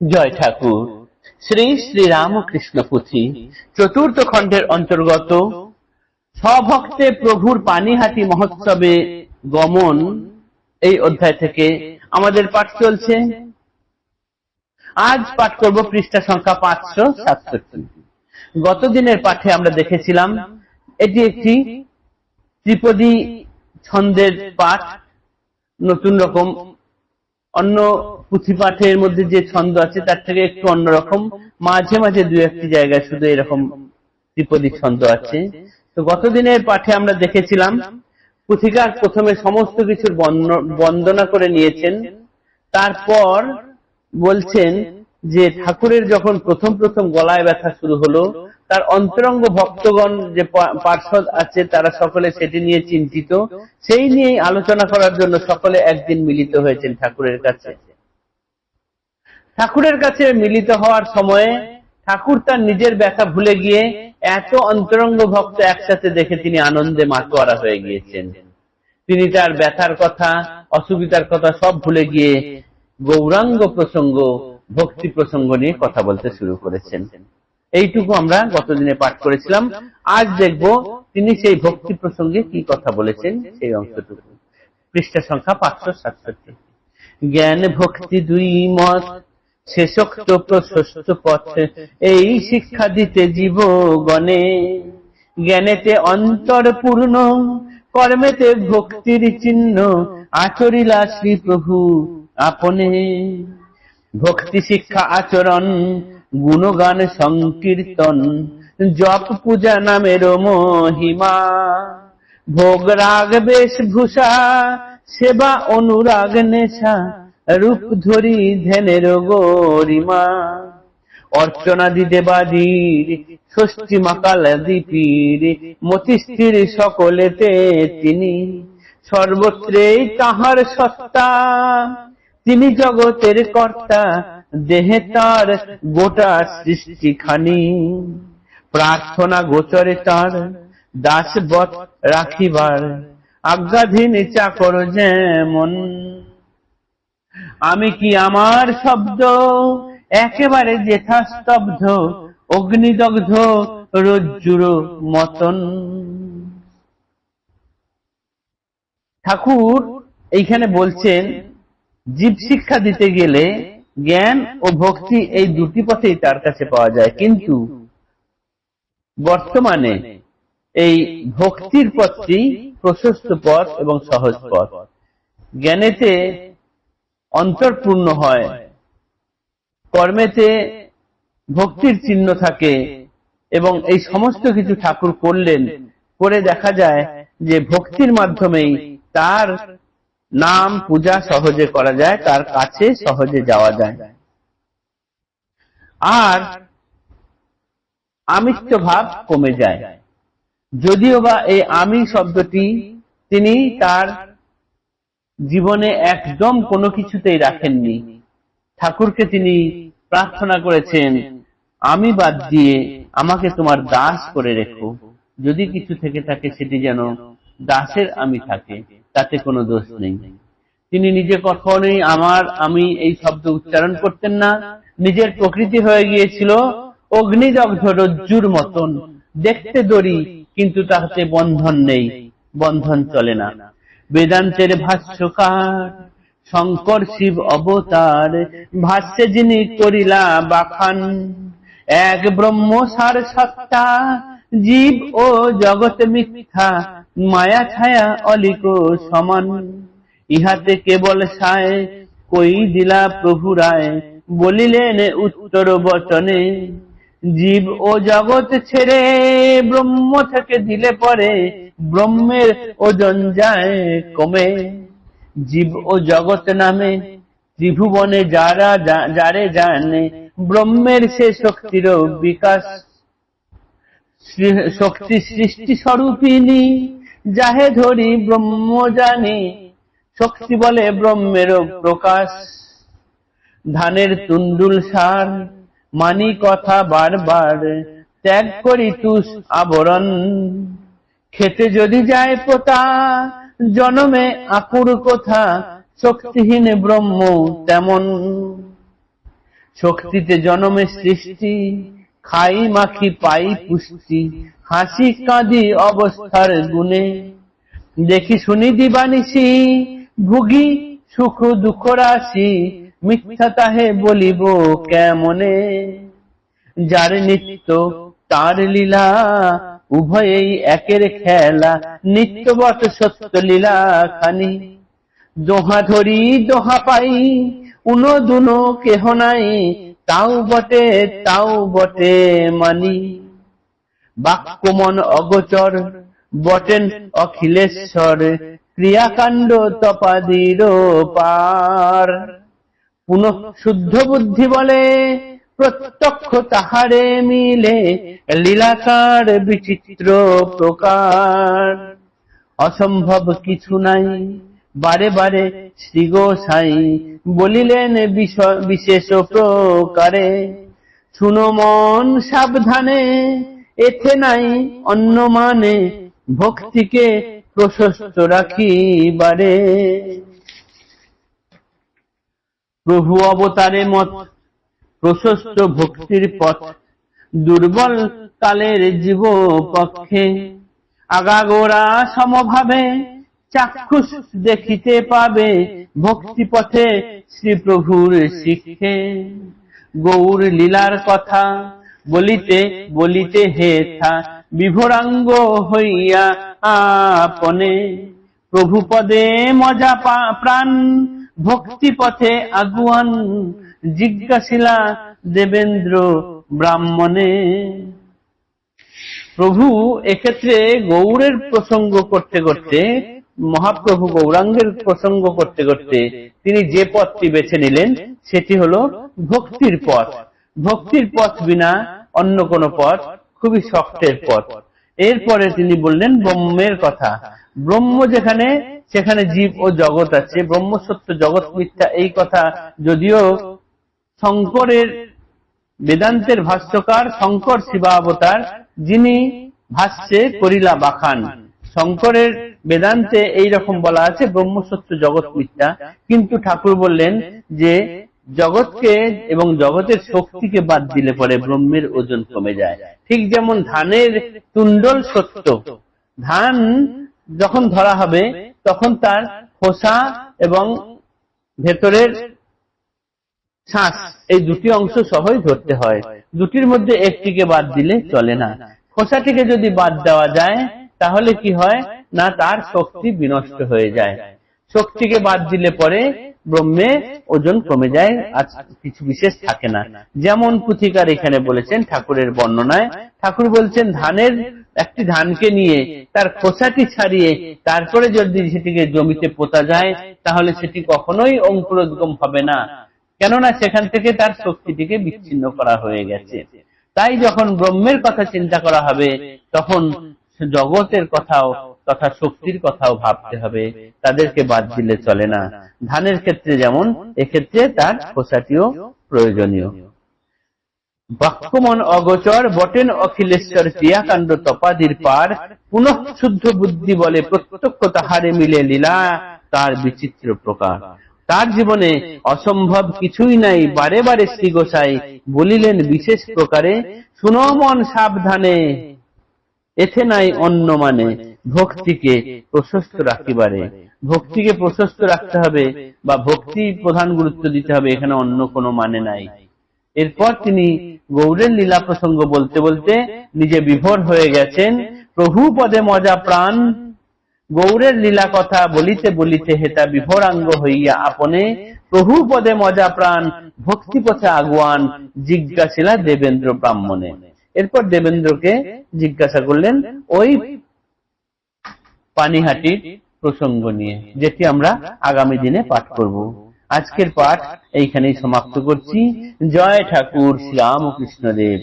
জয় ঠাকুর। শ্রী শ্রী রামকৃষ্ণ পুঁথি চতুর্থ খণ্ডের অন্তর্গত স্বভক্তে প্রভুর পানিহাটি মহোৎসবে গমন এই অধ্যায় থেকে আমাদের পাঠ চলছে। আজ পাঠ করব পৃষ্ঠা সংখ্যা পাঁচশো সাতষট্টি। গত দিনের পাঠে আমরা দেখেছিলাম এটি একটি ত্রিপদী ছন্দের পাঠ, নতুন রকম, অন্য পুঁথি পাঠের মধ্যে যে ছন্দ আছে, তার থেকে একটু অন্যরকম। মাঝে মাঝে দু একটি জায়গায় শুধু এরকম ত্রিপদী ছন্দ আছে। তো গত দিনের পাঠে আমরা দেখেছিলাম, পুথিকার প্রথমে সমস্ত কিছুর বন্দনা করে নিয়েছেন। তারপর বলছেন যে ঠাকুরের যখন প্রথম প্রথম গলায় ব্যথা শুরু হলো, তার অন্তরঙ্গ ভক্তগণ যে পা- পার্ষদ আছে, তারা সকলে সেটি নিয়ে চিন্তিত। সেই নিয়েই আলোচনা করার জন্য সকলে একদিন মিলিত হয়েছেন ঠাকুরের কাছে। ঠাকুরের কাছে মিলিত হওয়ার সময়ে ঠাকুর তার নিজের ব্যথা ভুলে গিয়ে এত অন্তরঙ্গ ভক্ত একসাথে দেখে তিনি আনন্দে মাতোয়ারা হয়ে গিয়েছেন। তিনি তার ব্যথার কথা, অসুবিধার কথা সব ভুলে গিয়ে গৌরাঙ্গ প্রসঙ্গ, ভক্তি প্রসঙ্গ নিয়ে কথা বলতে শুরু করেছেন। এইটুকু আমরা গতদিনে পাঠ করেছিলাম। আজ দেখব তিনি সেই ভক্তি প্রসঙ্গে কি কথা বলেছেন সেই অংশটুকু। পৃষ্ঠা সংখ্যা পাঁচশো সাতষট্টি। জ্ঞান ভক্তি দুই মত শেষোক্ত প্রশস্ত পথ এই শিক্ষা দিতে জীবগণে। জ্ঞানেতে অন্তর পূর্ণ কর্মেতে ভক্তির চিহ্ন, আচরিলা শ্রী প্রভু আপনে। ভক্তি শিক্ষা আচরণ, গুণগান সংকীর্তন, জপ পূজা নামের মহিমা। ভোগ রাগ, বেশভূষা, সেবা অনুরাগ, নেশা রূপ ধরি ধ্যানের গরিমা। অর্চনাদি দেবাদির ষষ্ঠী মাকাল দীপীর মতিস্থির সকলেতে তিনি। সর্বত্রেই তাহার সত্তা, তিনি জগতের কর্তা, দেহে তার গোটা সৃষ্টিখানি। প্রার্থনা গোচরে তার দাসবৎ রাখিবার, আজ্ঞাধীন চাকর যেমন। আমি কি আমার শব্দ? একেবারে যথাস্তব্ধ, অগ্নিদগ্ধ, রজ্জুর মতন। ঠাকুর এইখানে বলছেন, জীব শিক্ষা দিতে গেলে জ্ঞান ও ভক্তি এই দুটি পথেই তার কাছে পাওয়া যায়। কিন্তু বর্তমানে এই ভক্তির পথটি প্রশস্ত পথ এবং সহজ পথ। জ্ঞানেতে অন্তরপূর্ণ হয়। কর্মেতে ভক্তির চিহ্ন থাকে এবং এই সমস্ত কিছু ঠাকুর করলেন। করে দেখা যায় যে ভক্তির মাধ্যমেই তার নাম পূজা সহজে করা যায়, তার কাছে সহজে যাওয়া যায়। আর আমিত্ব ভাব কমে যায়। যদিও বা এই আমি শব্দটি তিনি তার জীবনে একদম কোনো কিছুতেই রাখেননি। ঠাকুরকে তিনি প্রার্থনা করেছেন, আমি বাদ দিয়ে আমাকে তোমার দাস করে রেখো। যদি কিছু থেকে থাকে সেটি যেন দাসের আমি থাকে, তাতে কোনো দোষ নেই। তিনি নিজে কখনোই আমার, আমি এই শব্দ উচ্চারণ করতেন না। নিজের প্রকৃতি হয়ে গিয়েছিল অগ্নিদগ্ধ রজ্জুর মতন। দেখতে দড়ি, কিন্তু তাহাতে বন্ধন নেই, বন্ধন চলে না। বেদান্তের ভাষ্যকার, শঙ্কর শিব অবতার, ভাষ্যে যিনি করিলা বাখান, এক ব্রহ্ম সার সত্তা, জীব ও জগৎ মিথ্যা, মায়া ছায়া অলিক সমান। ইহাতে কেবল সায় কই দিলা প্রভু রায়, বলিলেন উত্তর বচনে, জীব ও জগৎ ছেড়ে ব্রহ্ম থেকে দিলে পরে ব্রহ্মের ওজন যায় কমে, জীব ও জগৎ নামে, ত্রিভুবনে যারা যারে জানে, ব্রহ্মের সে শক্তির বিকাশ। শক্তি সৃষ্টি স্বরূপিনী যাহে ধরি ব্রহ্ম জানি, শক্তি বলে ব্রহ্মের প্রকাশ। ধানের তুন্ডুল সার, মানি কথা বারবার, ত্যাগ করি তুষ আবরণ। খেতে যদি যায় পোতা, জনমে আকুর কথা, শক্তিহীন ব্রহ্ম তেমন। শক্তিতে জনমে সৃষ্টি, খাই মাখি পাই পুষ্টি, হাসি কাঁদি অবস্থার গুণে। দেখি শুনি দিবানিসি ভুগি সুখ দুঃখ রাশি, মিথ্যা তাহে বলিব কেমনে? যার নিত্য তার লীলা উভয়েই একের খেলা নিত্যবত সত্য লীলা খানি। দোহা ধরি, দোহা পাই, উনো দুনো কেহ নাই, তাও বটে তাও বটে মানি। বাক্যমন অগোচর, বটেন অখিলেশ্বর, ক্রিয়াকাণ্ড তপাদির পার। পুনঃ শুদ্ধ বুদ্ধি বলে প্রত্যক্ষ তাহারে মিলে লীলাকার বিচিত্র প্রকার। অসম্ভব কিছু নাই, বারে বারে শ্রী গোসাই বলিলেন বিশেষ প্রকারে, শুনো মন সাবধানে এতে নাই অন্য মানে ভক্তিকে প্রশস্ত রাখিবারে। প্রভু অবতারে মত প্রশস্ত ভক্তির পথ, দুর্বল কালের জীব পক্ষে আগাগোড়া সমভাবে চাক্ষুষ দেখিতে পাবে ভক্তি পথে শ্রী প্রভুর শিক্ষে। গৌর লীলার কথা বলিতে বলিতে হেথা বিভোরাঙ্গ হইয়া আপনে। প্রভু পদে মজা প্রাণ ভক্তি পথে আগুয়ান জিজ্ঞাসিলা দেবেন্দ্র ব্রাহ্মণে, প্রভু, এক্ষেত্রে গৌরের প্রসঙ্গ করতে করতে, মহাপ্রভু গৌরাঙ্গের প্রসঙ্গ করতে করতে তিনি যে পথটি বেছে নিলেন, সেটি হলো ভক্তির পথ। ভক্তির পথ বিনা অন্য কোন পথ খুবই শক্তের পথ। এরপরে তিনি বললেন, ব্রহ্মের কথা। ব্রহ্ম যেখানে, সেখানে জীব ও জগৎ আছে। ব্রহ্ম সত্য জগৎ মিথ্যা। এই কথা যদিও শঙ্করের বেদান্তের ভাষ্যকার শঙ্কর শিবাবতার, যিনি ভাষ্যে করিলা বাখান। শঙ্করের বেদান্তে এই রকম বলা আছে, ব্রহ্মসত্য জগৎ মিথ্যা। কিন্তু ঠাকুর বললেন যে, জগৎকে এবং জগতের শক্তিকে বাদ দিলে পরে ব্রহ্মের ওজন কমে যায়। ঠিক যেমন ধানের তুণ্ডল সত্য। ধান যখন ধরা হবে, তখন তার খোসা এবং ভেতরের শ্বাস এই দুটি অংশ সহই ধরতে হয়। দুটির মধ্যে একটিকে বাদ দিলে চলে না। খোসাটিকে যদি বাদ দেওয়া যায়, তাহলে কি হয়? না, তার শক্তি বিনষ্ট হয়ে যায়। শক্তিকে বাদ দিলে পরে ব্রহ্মে ওজন কমে যায়, আর কিছু বিশেষ থাকে না। যেমন পুথিকার এখানে বলেছেন ঠাকুরের বর্ণনায়, ঠাকুর বলছেন, ধানের, একটি ধানকে নিয়ে তার খোসাটি ছাড়িয়ে তারপরে যদি সেটিকে জমিতে পোতা যায়, তাহলে সেটি কখনোই অঙ্কুরোদ্গম হবে না। কেননা সেখান থেকে তার শক্তিটিকে বিচ্ছিন্ন করা হয়ে গেছে। তাই যখন ব্রহ্মের কথা চিন্তা করা হবে, তখন জগতের কথাও তথা শক্তির কথাও ভাবতে হবে। তাদেরকে বাদ দিলে চলে না। ধানের ক্ষেত্রে যেমন, এক্ষেত্রে তার খোসাটিও প্রয়োজনীয়। বাক্যমন অগোচর, বটেন অখিলেশ্বর ক্রিয়াকাণ্ড তপাদির পার। পুনঃ শুদ্ধ বুদ্ধি বলে প্রত্যক্ষ তাহারে মিলে লীলা, তার বিচিত্র প্রকার। তার জীবনে অসম্ভব কিছুই নাই। বারে বারে শ্রী গোসাই বলিলেন বিশেষ প্রকারে সুনমন সাবধানে, এথে নাই অন্য মানে। ভক্তিকে প্রশস্ত রাখিবারে। ভক্তিকে প্রশস্ত রাখতে হবে বা ভক্তি প্রধান গুরুত্ব দিতে হবে, এখানে অন্য কোনো মানে নাই। এরপর তিনি গৌরের লীলা প্রসঙ্গ বলতে বলতে নিজে বিভোর হয়ে গেছেন প্রভু পদে মজা প্রাণ গৌরের লীলা কথা বলিতে বলিতে হেতা বিভোরাঙ্গ হইয়া আপনে প্রভু পদে মজা প্রাণ, ভক্তি পথে আগুয়ান, জিজ্ঞাসিলা দেবেন্দ্র ব্রাহ্মণে। এরপর দেবেন্দ্রকে জিজ্ঞাসা করলেন, ওই পানিহাটির প্রসঙ্গ নিয়ে, যেটি আমরা আগামী দিনে পাঠ করব। আজকের পাঠ এইখানেই সমাপ্ত করছি। জয় ঠাকুর শ্রীরামকৃষ্ণ দেব